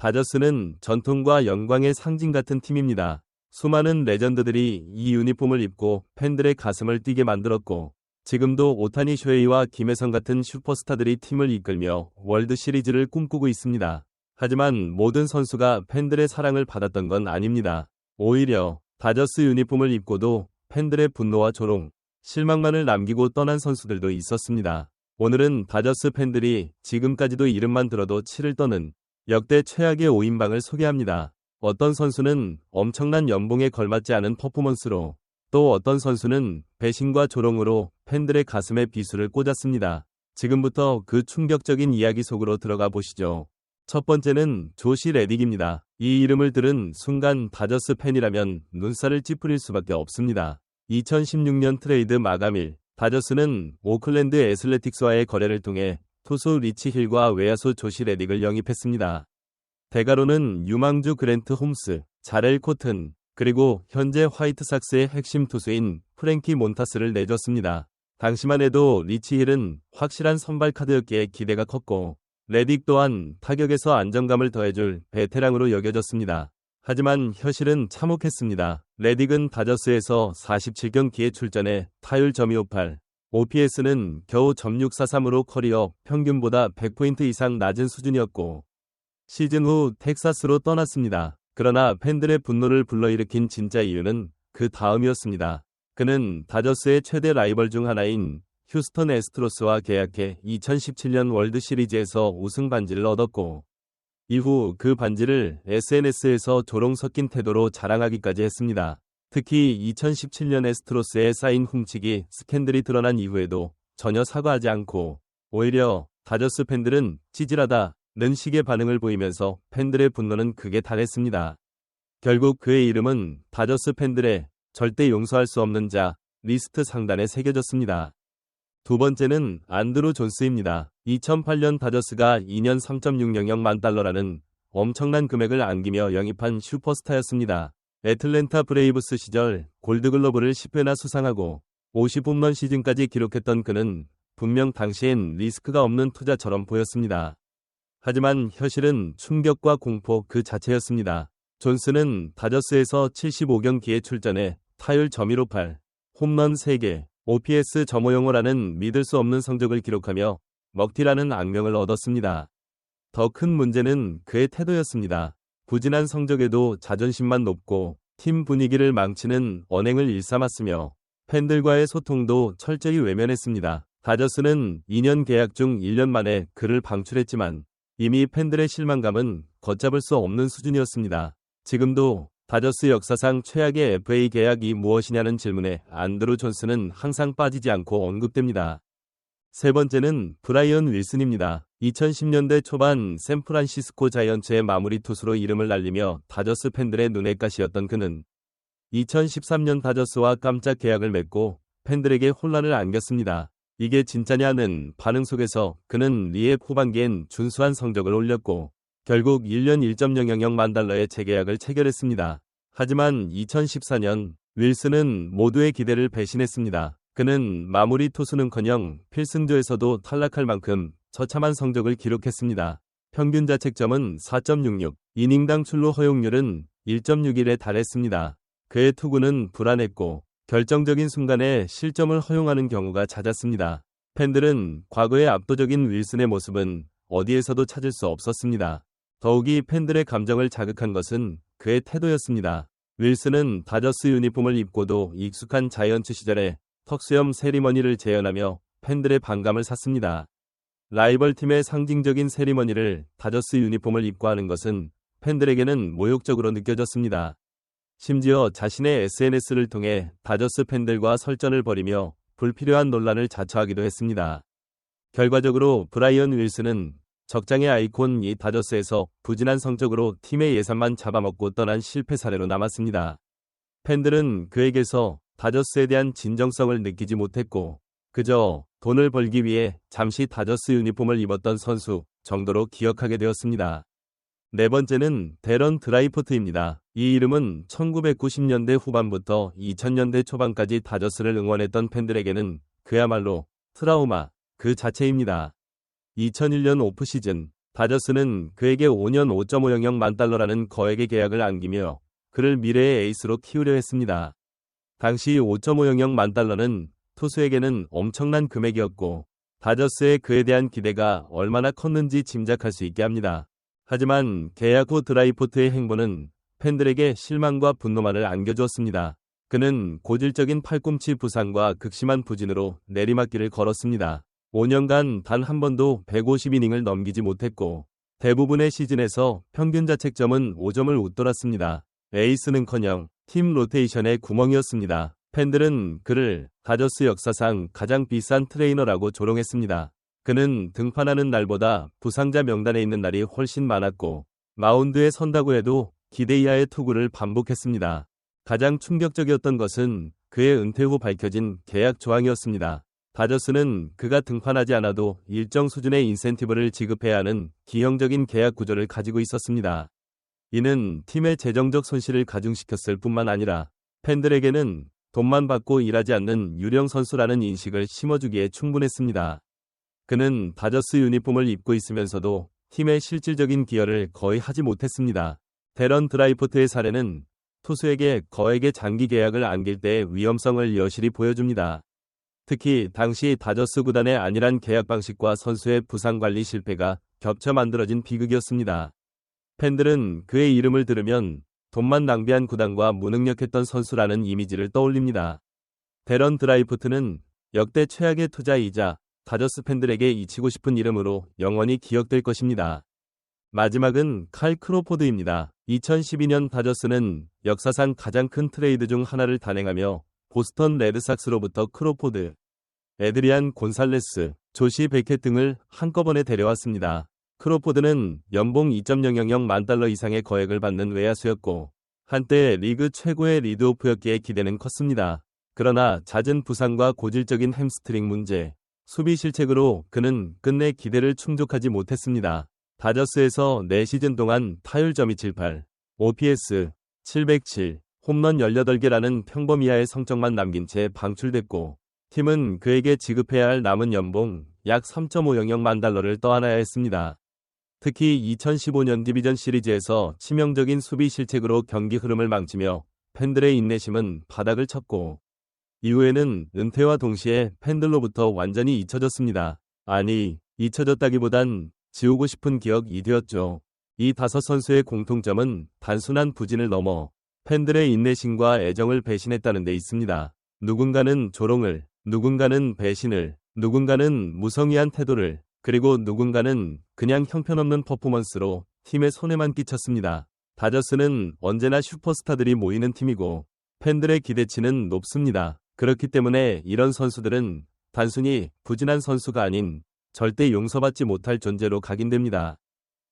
다저스는 전통과 영광의 상징 같은 팀입니다. 수많은 레전드들이 이 유니폼을 입고 팬들의 가슴을 뛰게 만들었고 지금도 오타니 쇼헤이와 김혜성 같은 슈퍼스타들이 팀을 이끌며 월드 시리즈를 꿈꾸고 있습니다. 하지만 모든 선수가 팬들의 사랑을 받았던 건 아닙니다. 오히려 다저스 유니폼을 입고도 팬들의 분노와 조롱, 실망만을 남기고 떠난 선수들도 있었습니다. 오늘은 다저스 팬들이 지금까지도 이름만 들어도 치를 떠는 역대 최악의 5인방을 소개합니다. 어떤 선수는 엄청난 연봉에 걸맞지 않은 퍼포먼스로 또 어떤 선수는 배신과 조롱으로 팬들의 가슴에 비수를 꽂았습니다. 지금부터 그 충격적인 이야기 속으로 들어가 보시죠. 첫 번째는 조시 레딕입니다. 이 이름을 들은 순간 다저스 팬이라면 눈살을 찌푸릴 수밖에 없습니다. 2016년 트레이드 마감일 다저스는 오클랜드 애슬레틱스와의 거래를 통해 투수 리치 힐과 외야수 조시 레딕을 영입했습니다. 대가로는 유망주 그랜트 홈스, 자렐 코튼, 그리고 현재 화이트삭스의 핵심 투수인 프랭키 몬타스를 내줬습니다. 당시만 해도 리치 힐은 확실한 선발 카드였기에 기대가 컸고 레딕 또한 타격에서 안정감을 더해줄 베테랑으로 여겨졌습니다. 하지만 현실은 참혹했습니다. 레딕은 다저스에서 47경기에 출전해 타율 .258, OPS는 겨우 .643으로 커리어 평균보다 100포인트 이상 낮은 수준이었고 시즌 후 텍사스로 떠났습니다. 그러나 팬들의 분노를 불러일으킨 진짜 이유는 그 다음이었습니다. 그는 다저스의 최대 라이벌 중 하나인 휴스턴 에스트로스와 계약해 2017년 월드 시리즈에서 우승 반지를 얻었고 이후 그 반지를 SNS에서 조롱 섞인 태도로 자랑하기까지 했습니다. 특히 2017년 에스트로스의 사인 훔치기 스캔들이 드러난 이후에도 전혀 사과하지 않고 오히려 다저스 팬들은 찌질하다 는 식의 반응을 보이면서 팬들의 분노는 극에 달했습니다. 결국 그의 이름은 다저스 팬들의 절대 용서할 수 없는 자 리스트 상단에 새겨졌습니다. 두 번째는 안드루 존스입니다. 2008년 다저스가 2년 3.600만 달러라는 엄청난 금액을 안기며 영입한 슈퍼스타였습니다. 애틀랜타 브레이브스 시절 골드글러브를 10회나 수상하고 50홈런 시즌까지 기록했던 그는 분명 당시엔 리스크가 없는 투자처럼 보였습니다. 하지만 현실은 충격과 공포 그 자체였습니다. 존스는 다저스에서 75경기에 출전해 타율 .158, 홈런 3개, OPS 점호영어라는 믿을 수 없는 성적을 기록하며 먹튀라는 악명을 얻었습니다. 더 큰 문제는 그의 태도였습니다. 부진한 성적에도 자존심만 높고 팀 분위기를 망치는 언행을 일삼았으며 팬들과의 소통도 철저히 외면했습니다. 다저스는 2년 계약 중 1년 만에 그를 방출했지만 이미 팬들의 실망감은 걷잡을 수 없는 수준이었습니다. 지금도 다저스 역사상 최악의 FA 계약이 무엇이냐는 질문에 안드루 존스는 항상 빠지지 않고 언급됩니다. 세 번째는 브라이언 윌슨입니다. 2010년대 초반 샌프란시스코 자이언츠의 마무리 투수로 이름을 날리며 다저스 팬들의 눈에 가시였던 그는 2013년 다저스와 깜짝 계약을 맺고 팬들에게 혼란을 안겼습니다. 이게 진짜냐는 반응 속에서 그는 리의 후반기엔 준수한 성적을 올렸고 결국 1년 1.000만 달러의 재계약을 체결했습니다. 하지만 2014년 윌슨은 모두의 기대를 배신했습니다. 그는 마무리 투수는커녕 필승조에서도 탈락할 만큼 처참한 성적을 기록했습니다. 평균 자책점은 4.66, 이닝당 출루 허용률은 1.61에 달했습니다. 그의 투구는 불안했고 결정적인 순간에 실점을 허용하는 경우가 잦았습니다. 팬들은 과거의 압도적인 윌슨의 모습은 어디에서도 찾을 수 없었습니다. 더욱이 팬들의 감정을 자극한 것은 그의 태도였습니다. 윌슨은 다저스 유니폼을 입고도 익숙한 자이언츠 시절에 턱수염 세리머니를 재현하며 팬들의 반감을 샀습니다. 라이벌 팀의 상징적인 세리머니를 다저스 유니폼을 입고 하는 것은 팬들에게는 모욕적으로 느껴졌습니다. 심지어 자신의 SNS를 통해 다저스 팬들과 설전을 벌이며 불필요한 논란을 자처하기도 했습니다. 결과적으로 브라이언 윌슨은 적장의 아이콘 이 다저스에서 부진한 성적으로 팀의 예산만 잡아먹고 떠난 실패 사례로 남았습니다. 팬들은 그에게서 다저스에 대한 진정성을 느끼지 못했고 그저 돈을 벌기 위해 잠시 다저스 유니폼을 입었던 선수 정도로 기억하게 되었습니다. 네 번째는 데런 드라이포트입니다. 이 이름은 1990년대 후반부터 2000년대 초반까지 다저스를 응원했던 팬들에게는 그야말로 트라우마 그 자체입니다. 2001년 오프시즌 다저스는 그에게 5년 5.500 만 달러라는 거액의 계약을 안기며 그를 미래의 에이스로 키우려 했습니다. 당시 5.500 만 달러는 투수에게는 엄청난 금액이었고 다저스의 그에 대한 기대가 얼마나 컸는지 짐작할 수 있게 합니다. 하지만 계약 후 드라이포트의 행보는 팬들에게 실망과 분노만을 안겨주었습니다. 그는 고질적인 팔꿈치 부상과 극심한 부진으로 내리막길을 걸었습니다. 5년간 단 한 번도 150이닝을 넘기지 못했고 대부분의 시즌에서 평균 자책점은 5점을 웃돌았습니다. 에이스는커녕 팀 로테이션의 구멍이었습니다. 팬들은 그를 다저스 역사상 가장 비싼 트레이너라고 조롱했습니다. 그는 등판하는 날보다 부상자 명단에 있는 날이 훨씬 많았고 마운드에 선다고 해도 기대 이하의 투구를 반복했습니다. 가장 충격적이었던 것은 그의 은퇴 후 밝혀진 계약 조항이었습니다. 다저스는 그가 등판하지 않아도 일정 수준의 인센티브를 지급해야 하는 기형적인 계약 구조를 가지고 있었습니다. 이는 팀의 재정적 손실을 가중시켰을 뿐만 아니라 팬들에게는 돈만 받고 일하지 않는 유령 선수라는 인식을 심어주기에 충분했습니다. 그는 다저스 유니폼을 입고 있으면서도 팀의 실질적인 기여를 거의 하지 못했습니다. 데런 드라이포트의 사례는 투수에게 거액의 장기 계약을 안길 때의 위험성을 여실히 보여줍니다. 특히 당시 다저스 구단의 안일한 계약 방식과 선수의 부상 관리 실패가 겹쳐 만들어진 비극이었습니다. 팬들은 그의 이름을 들으면 돈만 낭비한 구단과 무능력했던 선수라는 이미지를 떠올립니다. 데런 드라이프트는 역대 최악의 투자이자 다저스 팬들에게 잊히고 싶은 이름으로 영원히 기억될 것입니다. 마지막은 칼 크로포드입니다. 2012년 다저스는 역사상 가장 큰 트레이드 중 하나를 단행하며 보스턴 레드삭스로부터 크로포드, 에드리안 곤살레스, 조시 베켓 등을 한꺼번에 데려왔습니다. 크로포드는 연봉 2.000만 달러 이상의 거액을 받는 외야수였고 한때 리그 최고의 리드오프였기에 기대는 컸습니다. 그러나 잦은 부상과 고질적인 햄스트링 문제, 수비 실책으로 그는 끝내 기대를 충족하지 못했습니다. 다저스에서 4시즌 동안 타율점이 78, OPS 707, 홈런 18개라는 평범 이하의 성적만 남긴 채 방출됐고 팀은 그에게 지급해야 할 남은 연봉 약 3.500만 달러를 떠안아야 했습니다. 특히 2015년 디비전 시리즈에서 치명적인 수비 실책으로 경기 흐름을 망치며 팬들의 인내심은 바닥을 쳤고 이후에는 은퇴와 동시에 팬들로부터 완전히 잊혀졌습니다. 아니, 잊혀졌다기보단 지우고 싶은 기억이 되었죠. 이 다섯 선수의 공통점은 단순한 부진을 넘어 팬들의 인내심과 애정을 배신했다는 데 있습니다. 누군가는 조롱을, 누군가는 배신을, 누군가는 무성의한 태도를, 그리고 누군가는 그냥 형편없는 퍼포먼스로 팀에 손해만 끼쳤습니다. 다저스는 언제나 슈퍼스타들이 모이는 팀이고 팬들의 기대치는 높습니다. 그렇기 때문에 이런 선수들은 단순히 부진한 선수가 아닌 절대 용서받지 못할 존재로 각인됩니다.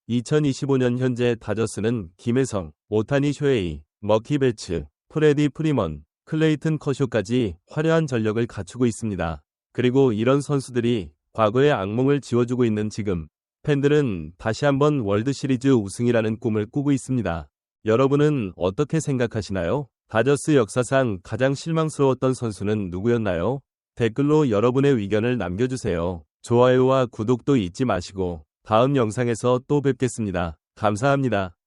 2025년 현재 다저스는 김혜성, 오타니 쇼에이, 머키 베츠, 프레디 프리먼, 클레이튼 커쇼까지 화려한 전력을 갖추고 있습니다. 그리고 이런 선수들이 과거의 악몽을 지워주고 있는 지금 팬들은 다시 한번 월드 시리즈 우승이라는 꿈을 꾸고 있습니다. 여러분은 어떻게 생각하시나요? 다저스 역사상 가장 실망스러웠던 선수는 누구였나요? 댓글로 여러분의 의견을 남겨주세요. 좋아요와 구독도 잊지 마시고 다음 영상에서 또 뵙겠습니다. 감사합니다.